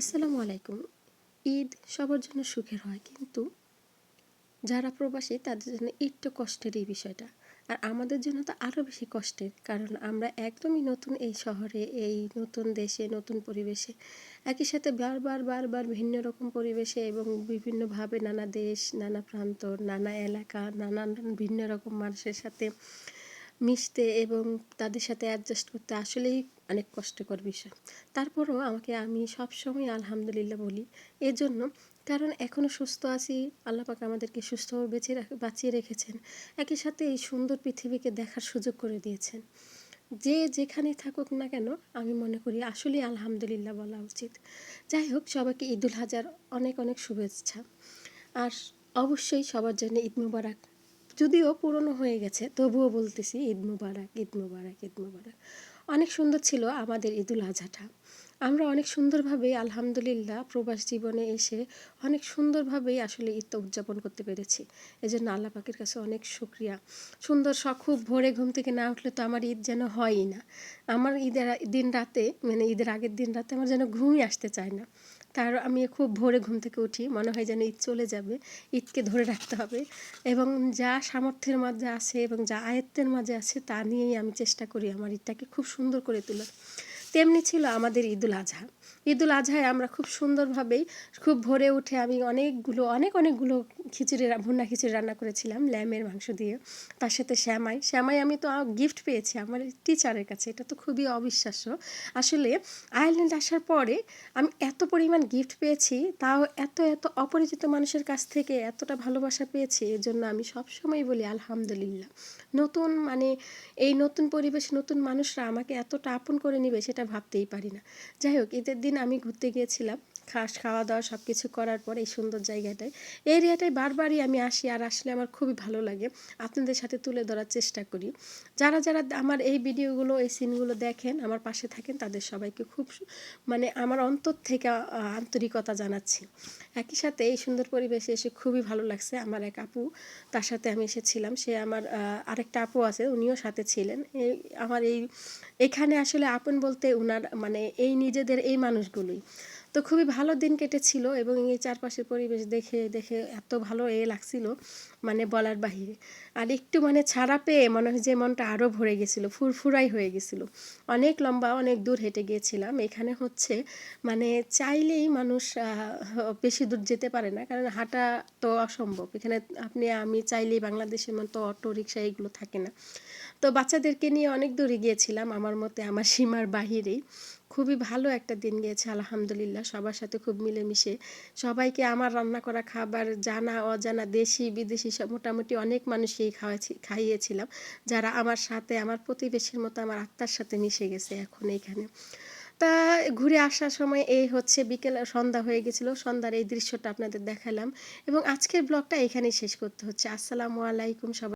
আসসালামু আলাইকুম। ঈদ সবার জন্য সুখের হয়, কিন্তু যারা প্রবাসী তাদের জন্য একটু কষ্টের এই বিষয়টা। আর আমাদের জন্য তো আরও বেশি কষ্টের, কারণ আমরা একদমই নতুন এই শহরে, এই নতুন দেশে, নতুন পরিবেশে একই সাথে বারবার বারবার ভিন্ন রকম পরিবেশে এবং বিভিন্নভাবে নানা দেশ, নানা প্রান্ত, নানা এলাকা, নানান ভিন্ন রকম মানুষের সাথে মিশতে এবং তাদের সাথে অ্যাডজাস্ট করতে আসলেই অনেক কষ্টকর বিষয়। তারপরও আমাকে আমি সবসময় আলহামদুলিল্লাহ বলি এর জন্য কারণ এখনও সুস্থ আছি, আল্লাহ পাক আমাদেরকে সুস্থভাবে বেঁচে বাঁচিয়ে রেখেছেন। একই সাথে এই সুন্দর পৃথিবীকে দেখার সুযোগ করে দিয়েছেন। যে যেখানে থাকুক না কেন, আমি মনে করি আসলেই আলহামদুলিল্লাহ বলা উচিত। যাই হোক, সবাইকে ঈদুল হাজার অনেক অনেক শুভেচ্ছা। আর অবশ্যই সবার জন্য ঈদ মুবারক যদিও পুরনো হয়ে গেছে, তবুও বলতেছি ঈদ মুবারক ঈদ মুবারক ঈদ মুবারক। অনেক সুন্দর ছিল আমাদের ঈদুল আজহাটা। আমরা অনেক সুন্দরভাবে আলহামদুলিল্লাহ, প্রবাস জীবনে এসে অনেক সুন্দরভাবেই আসলে ঈদটা উদযাপন করতে পেরেছি। এই জন্য পাকের কাছে অনেক শুক্রিয়া। সুন্দর শখ খুব ভোরে ঘুম থেকে না উঠলে তো আমার ঈদ যেন হয়ই না। আমার ঈদের দিন রাতে মানে ঈদের আগের দিন রাতে আমার যেন ঘুমই আসতে চায় না। তার আমি খুব ভোরে ঘুম থেকে উঠি, মনে হয় যেন ঈদ চলে যাবে, ঈদকে ধরে রাখতে হবে। এবং যা সামর্থ্যের মাঝে আছে এবং যা আয়ত্তের মাঝে আছে তা নিয়েই আমি চেষ্টা করি আমার ঈদটাকে খুব সুন্দর করে তোলার তেমনি ছিল আমাদের ঈদুল আজহা। ঈদুল আজহায় আমরা খুব সুন্দরভাবেই খুব ভোরে উঠে আমি অনেকগুলো, অনেক অনেকগুলো খিচুড়ি ভুনা খিচুড়ি রান্না করেছিলাম, ল্যামের মাংস দিয়ে। তার সাথে শ্যামাই। শ্যামাই আমি তো গিফট পেয়েছি আমার টিচারের কাছে, এটা তো খুবই অবিশ্বাস্য। আসলে আয়ারল্যান্ড আসার পরে আমি এত পরিমাণ গিফট পেয়েছি, তাও এত এত অপরিচিত মানুষের কাছ থেকে এতটা ভালোবাসা পেয়েছি, এর জন্য আমি সবসময় বলি আলহামদুলিল্লাহ। নতুন মানে এই নতুন পরিবেশ নতুন মানুষরা আমাকে এতটা আপন করে নিবে সেটা ভাবতেই পারি না। যাই হোক, ঈদের দিন আমি ঘুরতে গিয়েছিলাম। খাস খাওয়া দাওয়া সব কিছু করার পর এই সুন্দর জায়গাটায়। এই এরিয়াটায় বারবারই আমি আসি আর আসলে আমার খুবই ভালো লাগে। আপনাদের সাথে তুলে ধরার চেষ্টা করি। যারা যারা আমার এই ভিডিওগুলো, এই সিনগুলো দেখেন, আমার পাশে থাকেন, তাদের সবাইকে খুব মানে আমার অন্তর থেকে আন্তরিকতা জানাচ্ছি। একই সাথে এই সুন্দর পরিবেশে এসে খুবই ভালো লাগছে। আমার এক আপু, তার সাথে আমি এসেছিলাম। সে আমার আরেকটা আপু আছে, উনিও সাথে ছিলেন। এই, আমার এই, এখানে আসলে আপন বলতে উনার মানে এই নিজেদের এই মানুষগুলোই। তো খুবই ভালো দিন কেটেছিল এবং এই চারপাশের পরিবেশ দেখে দেখে এত ভালো এ লাগছিল মানে বলার বাহিরে। আর একটু মানে ছাড়া পেয়ে মনে হয় যে মনটা আরও ভরে গেছিল, ফুরফুরাই হয়ে গেছিল। অনেক লম্বা, অনেক দূর হেঁটে গিয়েছিলাম। এখানে হচ্ছে মানে চাইলেই মানুষ বেশি দূর যেতে পারে না, কারণ হাঁটা তো অসম্ভব। এখানে আপনি, আমি চাইলেই বাংলাদেশের মতো অটো রিক্সা এগুলো থাকে না। তো বাচ্চাদেরকে নিয়ে অনেক দূরে গিয়েছিলাম, আমার মতে আমার সীমার বাহিরেই। খুবই ভালো একটা দিন গিয়েছে, আলহামদুলিল্লাহ। সবার সাথে খুব মিলেমিশে। সবাইকে আমার রান্না করা খাবার, জানা, অজানা, দেশি, বিদেশি, সব মোটামুটি অনেক মানুষকেই খাওয়াছি খাইয়েছিলাম। যারা আমার সাথে, আমার প্রতিবেশীর মতো আমার আত্মার সাথে মিশে গেছে এখন এখানে। তা ঘুরে আসার সময় এই হচ্ছে বিকেল, সন্ধ্যা হয়ে গেছিল। সন্ধ্যার এই দৃশ্যটা আপনাদের দেখালাম। এবং আজকের ব্লগটা এখানেই শেষ করতে হচ্ছে। আসসালামু আলাইকুম, সবাই।